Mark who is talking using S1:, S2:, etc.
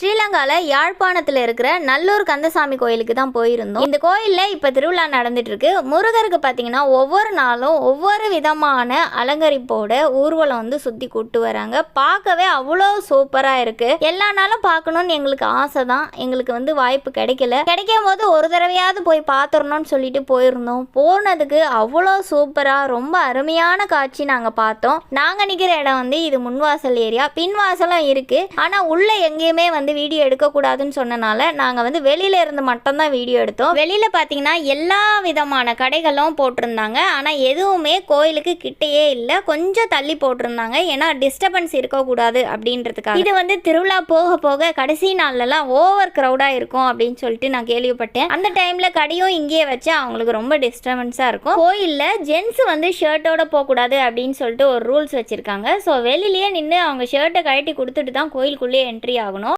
S1: ஸ்ரீலங்காவில் யாழ்ப்பாணத்தில் இருக்கிற நல்லூர் கந்தசாமி கோயிலுக்கு தான் போயிருந்தோம். இந்த கோயிலில் இப்போ திருவிழா நடந்துட்டு இருக்கு முருகருக்கு பார்த்தீங்கன்னா ஒவ்வொரு நாளும் ஒவ்வொரு விதமான அலங்கரிப்போட ஊர்வலம் வந்து சுற்றி கூட்டு வராங்க. பார்க்கவே அவ்வளோ சூப்பராக இருக்கு. எல்லா நாளும் பார்க்கணும்னு எங்களுக்கு ஆசை தான். எங்களுக்கு வந்து வாய்ப்பு கிடைக்கல. கிடைக்கும் போது ஒரு தடவையாவது போய் பார்த்துடணும்னு சொல்லிட்டு போயிருந்தோம். போனதுக்கு அவ்வளோ சூப்பராக ரொம்ப அருமையான காட்சி நாங்கள் பார்த்தோம். நாங்கள் நிற்கிற இடம் வந்து இது முன்வாசல் ஏரியா. பின்வாசலும் இருக்கு. ஆனால் உள்ள எங்கேயுமே வந்து வந்து வீடியோ எடுக்கக்கூடாதுன்னு சொன்னனால நாங்கள் வந்து வெளியில இருந்து மட்டும்தான் வீடியோ எடுத்தோம். வெளியில பார்த்தீங்கன்னா எல்லா விதமான கடைகளும் போட்டிருந்தாங்க. ஆனால் எதுவுமே கோயிலுக்கு கிட்டேயே இல்லை. கொஞ்சம் தள்ளி போட்டிருந்தாங்க. ஏன்னா டிஸ்டர்பன்ஸ் இருக்கக்கூடாது அப்படின்றதுக்காக. இது வந்து திருவிழா போக போக கடைசி நாள்லலாம் ஓவர் க்ரௌடாக இருக்கும் அப்படின்னு சொல்லிட்டு நான் கேள்விப்பட்டேன். அந்த டைமில் கடையும் இங்கேயே வச்சு அவங்களுக்கு ரொம்ப டிஸ்டர்பன்ஸாக இருக்கும். கோயிலில் ஜென்ஸ் வந்து ஷர்ட்டோட போகக்கூடாது அப்படின்னு சொல்லிட்டு ஒரு ரூல்ஸ் வச்சுருக்காங்க. ஸோ வெளியிலேயே நின்று அவங்க ஷர்ட்டை கழட்டி கொடுத்துட்டு தான் கோயிலுக்குள்ளேயே என்ட்ரி ஆகணும்.